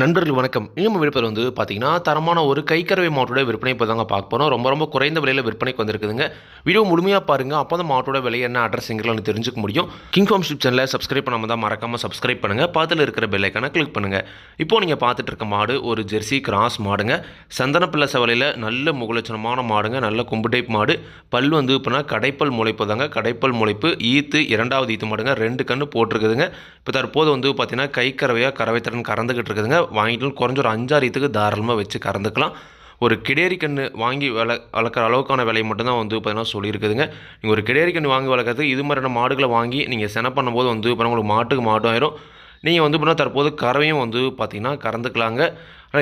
நண்பர்கள் வணக்கம். இன்னும் விழுப்புரம் வந்து பார்த்தீங்கன்னா தரமான ஒரு கைக்கரவை மாட்டோட விற்பனை இப்போ தாங்க பார்க்க போகிறோம் ரொம்ப ரொம்ப குறைந்த விலையில் விற்பனைக்கு வந்திருக்குதுங்க. வீடியோ முழுமையாக பாருங்கள் அப்போ தான் மாட்டோட விலை என்ன அட்ரஸ்ங்கிறலாம் தெரிஞ்சுக்க முடியும்? கிங் ஃபார்ம் ஷிப் சேனலை சப்ஸ்கிரைப் பண்ணாமல் தான் மறக்காமல் சப்ஸ்கிரைப் பண்ணுங்கள் பார்த்துல இருக்கிற பெல்லைக்கான கிளிக் பண்ணுங்கள் இப்போது நீங்கள் பார்த்துட்டு இருக்க மாடு ஒரு ஜெர்சி கிராஸ் மாடுங்க. சந்தனப்பிள்ளை சவலையில் நல்ல முகலட்சணமான மாடுங்க. நல்ல கொம்பு டைப் மாடு. பல் வந்து இப்போனா கடைப்பல் முளைப்பு தாங்க. கடைப்பல் முளைப்பு ஈத்து இரண்டாவது ஈத்து மாடுங்க. ரெண்டு கன்று போட்டிருக்குதுங்க. இப்போ தற்போது வந்து பார்த்தீங்கன்னா கைக்கறவையாக திறன் கறந்துக்கிட்டு இருக்குதுங்க. வாங்கிட்டு குறைஞ்ச ஒரு அஞ்சாறு இதுக்கு தாராளமாக வச்சு கறந்துக்கலாம். ஒரு கிடேரி கன்று வாங்கி வள வளர்க்குற அளவுக்கான விலையை மட்டும்தான் வந்து பார்த்தீங்கன்னா சொல்லியிருக்குதுங்க. நீங்கள் ஒரு கிடேரி கன்று வாங்கி வளர்க்குறதுக்கு இது மாதிரியான மாடுகளை வாங்கி நீங்கள் சென பண்ணும்போது வந்து இப்போ உங்களுக்கு மாட்டுக்கு மாடும் ஆயிரும். நீங்கள் வந்து பார்த்தீங்கன்னா தற்போது கறவையும் வந்து பார்த்திங்கன்னா கறந்துக்கலாங்க.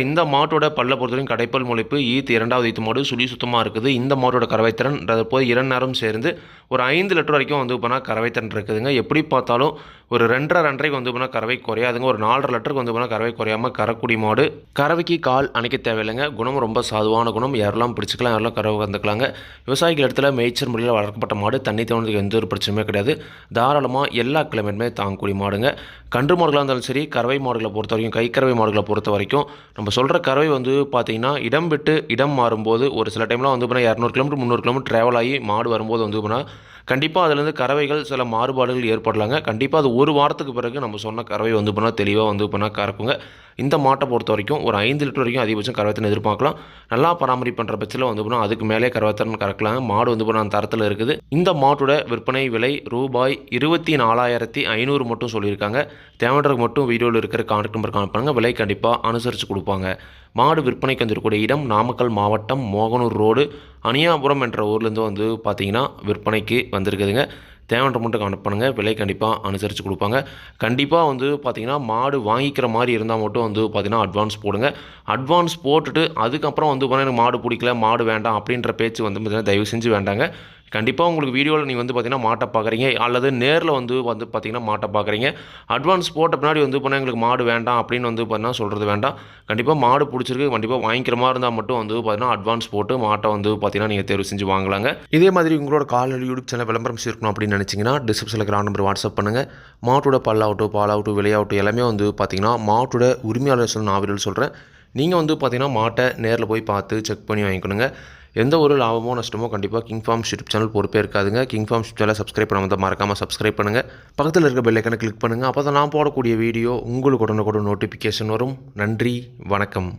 இந்த மாட்டோட பல்ல பொறுத்தவரைக்கும் கடைப்பல் முளைப்பு ஈத்து இரண்டாவது ஈத்து மாடு சுழி சுத்தமாக இருக்குது. இந்த மாட்டோட கறவைத்திறன் போய் இரண்டு நேரம் சேர்ந்து ஒரு ஐந்து லிட்டர் வரைக்கும் வந்து போனால் கறவைத்திறன் இருக்குதுங்க. எப்படி பார்த்தாலும் ஒரு ரெண்டரை ரெண்டரைக்கு வந்து போனால் கறவை குறையாதுங்க. ஒரு நாலரை லிட்டருக்கு வந்து போனால் கறவை குறையாமல் கறக்குடி மாடு. கறவைக்கு கால் அணைக்க தேவையில்லைங்க. குணம் ரொம்ப சாதுவான குணம். யாரெல்லாம் பிடிச்சிக்கலாம் யாரெல்லாம் கறவை கந்துக்கலாங்க விவசாயிகள் இடத்துல மேய்ச்சல் முறையில் வளர்க்கப்பட்ட மாடு தண்ணி தோணுறதுக்கு எந்த ஒரு பிரச்சனையுமே கிடையாது. தாராளமாக எல்லா கிளைமேட்டுமே தாங்கக்கூடிய மாடுங்க. கன்று மாடுகளாக இருந்தாலும் சரி கறவை மாடுகளை பொறுத்த வரைக்கும் கைக்கறவை மாடுகளை பொறுத்த வரைக்கும் நம்ம சொல்கிற கறவை வந்து பார்த்திங்கன்னா இடம் விட்டு இடம் மாறும்போது ஒரு சில டைம்லாம் வந்து பார்த்தீங்கன்னா இரநூறு கிலோமீட்டர் முந்நூறு கிலோமீட்டர் ட்ராவல் ஆகி மாடு வரும்போது வந்து போனால் கண்டிப்பாக அதுலேருந்து கறவைகள் சில மாறுபாடுகள் ஏற்படலாங்க. கண்டிப்பாக அது ஒரு வாரத்துக்கு பிறகு நம்ம சொன்ன கறவை வந்து பண்ணால் தெளிவாக வந்து பண்ணால் கறக்குங்க. இந்த மாட்டை பொறுத்த வரைக்கும் ஒரு ஐந்து லிட்டர் வரைக்கும் அதிகபட்சம் கறவைத்தன் எதிர்பார்க்கலாம். நல்லா பராமரிப்பு பண்ணுற பட்சத்தில் வந்து பண்ணால் அதுக்கு மேலே கறவைத்தன் கறக்கலாங்க. மாடு வந்து பண்ணால் தரத்தில் இருக்குது. இந்த மாட்டோட விற்பனை விலை ரூபாய் இருபத்தி நாலாயிரத்தி ஐநூறு மட்டும் சொல்லியிருக்காங்க. தேவைன்றதுக்கு மட்டும் வீடியோவில் இருக்கிற கான்டாக்ட் நம்பர் கால் விலை கண்டிப்பாக அனுசரித்து கொடுப்பாங்க. மாடு விற்பனைக்கு வந்திருக்கக்கூடிய இடம் நாமக்கல் மாவட்டம் மோகனூர் ரோடு. அணியாபுரம் என்ற ஊர்லேருந்து வந்து பார்த்தீங்கன்னா விற்பனைக்கு வந்திருக்குதுங்க. தேவைன்ற மட்டும் அனுப்பணுங்க பண்ணுங்கள் விலை கண்டிப்பாக அனுசரித்து கொடுப்பாங்க. கண்டிப்பாக வந்து பார்த்தீங்கன்னா மாடு வாங்கிக்கிற மாதிரி இருந்தால் மட்டும் வந்து பார்த்திங்கன்னா அட்வான்ஸ் போடுங்க. அட்வான்ஸ் போட்டுட்டு அதுக்கப்புறம் வந்து பார்த்தீங்கன்னா எனக்கு மாடு பிடிக்கல மாடு வேண்டாம் அப்படின்ற பேச்சு வந்து பார்த்தீங்கன்னா தயவு செஞ்சு வேண்டாங்க. கண்டிப்பாக உங்களுக்கு வீடியோவில் நீங்கள் வந்து பார்த்தீங்கன்னா மாட்டை பார்க்குறீங்க அல்லது நேரில் வந்து வந்து பார்த்தீங்கன்னா மாட்டை பார்க்குறீங்க அட்வான்ஸ் போட்ட பின்னாடி வந்து பண்ணால் எங்களுக்கு மாடு வேண்டாம் அப்படின்னு வந்து பார்த்தீங்கன்னா சொல்கிறது வேண்டாம். கண்டிப்பாக மாடு பிடிச்சிருக்கு கண்டிப்பாக வாங்கிக்கிற மாதிரி இருந்தால் மட்டும் வந்து பார்த்தீங்கன்னா அட்வான்ஸ் போட்டு மாட்டை வந்து பார்த்தீங்கன்னா நீங்கள் தேர்வு செஞ்சு வாங்கலாங்க. இதே மாதிரி உங்களோட கால் யூடியூப் சேனல் விளம்பரம் சேர்க்கணும் அப்படின்னு நினச்சிங்கன்னா டிஸ்கிரிப்ஷனில் கிராண்ட் நம்பர் வாட்ஸ்அப் பண்ணுங்கள் மாட்டோட பல்லாகட்டும் பாலாகட்டும் விலையாகட்டும் எல்லாமே வந்து பார்த்தீங்கன்னா மாட்டோட உரிமையாளர் சொல்ல நான் சொல்கிறேன் நீங்கள் வந்து பார்த்தீங்கன்னா மாட்டை நேரில் போய் பார்த்து செக் பண்ணி வாங்கிக்கணுங்க. எந்த ஒரு லாபமோ நஷ்டமோ கண்டிப்பாக கிங் ஃபார்ம் யூடியூப் சேனல் பொறுப்பே இருக்காதுங்க. கிங் ஃபார்ம் சேனலை சப்ஸ்கிரைப் பண்ணாமல் மறக்காமல் சப்ஸ்கிரைப் பண்ணுங்கள் பக்கத்தில் இருக்க பெல்லைக்கனை கிளிக் பண்ணுங்கள் அப்போ தான் நான் போடக்கூடிய வீடியோ உங்களுக்கு உடனுக்குடன் நோட்டிஃபிகேஷன் வரும். நன்றி வணக்கம்.